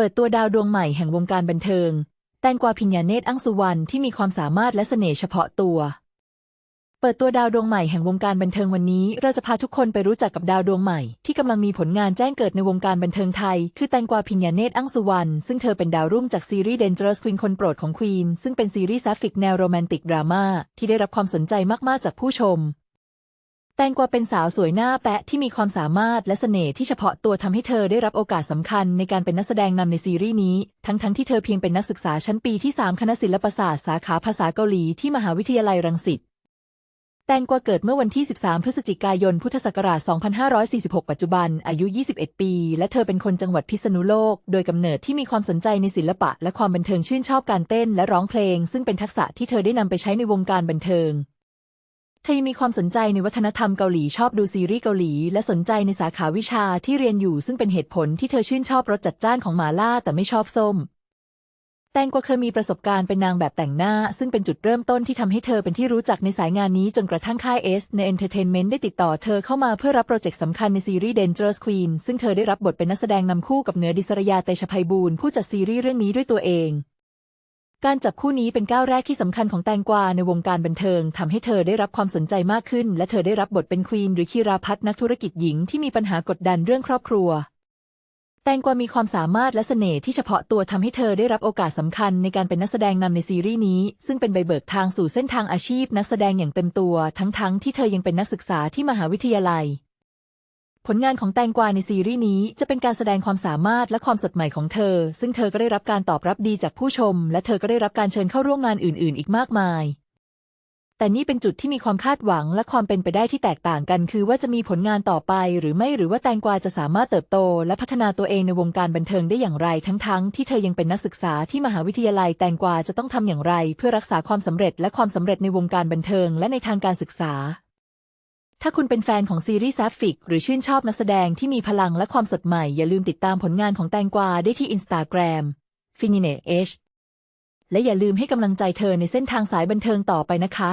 เปิดตัวดาวดวงใหม่แห่งวงการบันเทิง แตงกวาพิญญาเนตรอั้งสุวรรณที่มีความสามารถและเสน่ห์เฉพาะตัว เปิดตัวดาวดวงใหม่แห่งวงการบันเทิงวันนี้ เราจะพาทุกคนไปรู้จักกับดาวดวงใหม่ ที่กำลังมีผลงานแจ้งเกิดในวงการบันเทิงไทย คือแตงกวาพิญญาเนตรอั้งสุวรรณซึ่งเธอเป็นดาวรุ่งจากซีรีส์ Dangerous Queen คนโปรดของควีนซึ่งเป็นซีรีส์แซฟิกแนวโรแมนติกดราม่าที่ได้รับความสนใจมากๆจากผู้ชม แตงกวาเป็นสาวสวยหน้าแปะที่มีความสามารถและเสน่ห์ที่เฉพาะตัวทำให้เธอได้รับโอกาสสำคัญในการเป็นนักแสดงนำในซีรีส์นี้ ทั้งๆที่เธอเพียงเป็นนักศึกษาชั้นปีที่ 3 คณะศิลปศาสตร์สาขาภาษาเกาหลีที่มหาวิทยาลัยรังสิต แตงกวาเกิดเมื่อวันที่ 13 พฤศจิกายน พุทธศักราช 2546 ปัจจุบัน อายุ 21 ปี และเธอเป็นคนจังหวัดพิษณุโลก โดยกำเนิดที่มีความสนใจในศิลปะ และความบันเทิงชื่นชอบการเต้นและร้องเพลง ซึ่งเป็นทักษะที่เธอได้นำไปใช้ในวงการบันเทิง ธอยังมีความสนใจในวัฒนธรรมเกาหลีชอบดูซีรีส์เกาหลี และสนใจในสาขาวิชาที่เรียนอยู่ซึ่งเป็นเหตุผลที่เธอชื่นชอบรสจัดจ้านของหมาล่าแต่ไม่ชอบส้ม แตงกวาเคยมีประสบการณ์เป็นนางแบบแต่งหน้า ซึ่งเป็นจุดเริ่มต้นที่ทำให้เธอเป็นที่รู้จักในสายงานนี้จนกระทั่งค่ายเอสในเอนเตอร์เทนเมนต์ได้ติดต่อเธอเข้ามาเพื่อรับโปรเจกต์สำคัญในซีรีส์ Dangerous Queen ซึ่งเธอได้รับบทเป็นนักแสดงนำคู่กับเนื้อดิศรยาเตชะไพบูลย์ผู้จัดซีรีส์เรื่องนี้ด้วยตัวเอง การจับคู่นี้เป็นก้าวแรกที่สำคัญของแตงกวาในวงการบันเทิงทำให้เธอได้รับความสนใจมากขึ้น และเธอได้รับบทเป็นควีนหรือคีราพัฒนักธุรกิจหญิงที่มีปัญหากดดันเรื่องครอบครัว แตงกวามีความสามารถและเสน่ห์ที่เฉพาะตัวทำให้เธอได้รับโอกาสสำคัญในการเป็นนักแสดงนำในซีรีส์นี้ ซึ่งเป็นใบเบิกทางสู่เส้นทางอาชีพนักแสดงอย่างเต็มตัว ทั้งๆที่เธอยังเป็นนักศึกษาที่มหาวิทยาลัย ผลงานของแตงกวาในซีรีส์นี้จะเป็นการแสดงความสามารถและความสดใหม่ของเธอ ซึ่งเธอก็ได้รับการตอบรับดีจากผู้ชม และเธอก็ได้รับการเชิญเข้าร่วมงานอื่น ๆ อีกมากมาย แต่นี่เป็นจุดที่มีความคาดหวังและความเป็นไปได้ที่แตกต่างกัน คือว่าจะมีผลงานต่อไป หรือไม่หรือว่าแตงกวาจะสามารถเติบโต และพัฒนาตัวเองในวงการบันเทิงได้อย่างไร ทั้งๆที่เธอยังเป็นนักศึกษาที่มหาวิทยาลัยแตงกวาจะต้องทำอย่างไร เพื่อรักษาความสำเร็จและความสำเร็จในวงการบันเทิง และในทางการศึกษา ถ้าคุณเป็นแฟนของซีรีส์แซฟฟิกหรือชื่นชอบนักแสดงที่มีพลังและความสดใหม่ อย่าลืมติดตามผลงานของแตงกวาได้ที่อินสตาแกรม f i n i n e และอย่าลืมให้กำลังใจเธอในเส้นทางสายบันเทิงต่อไปนะคะ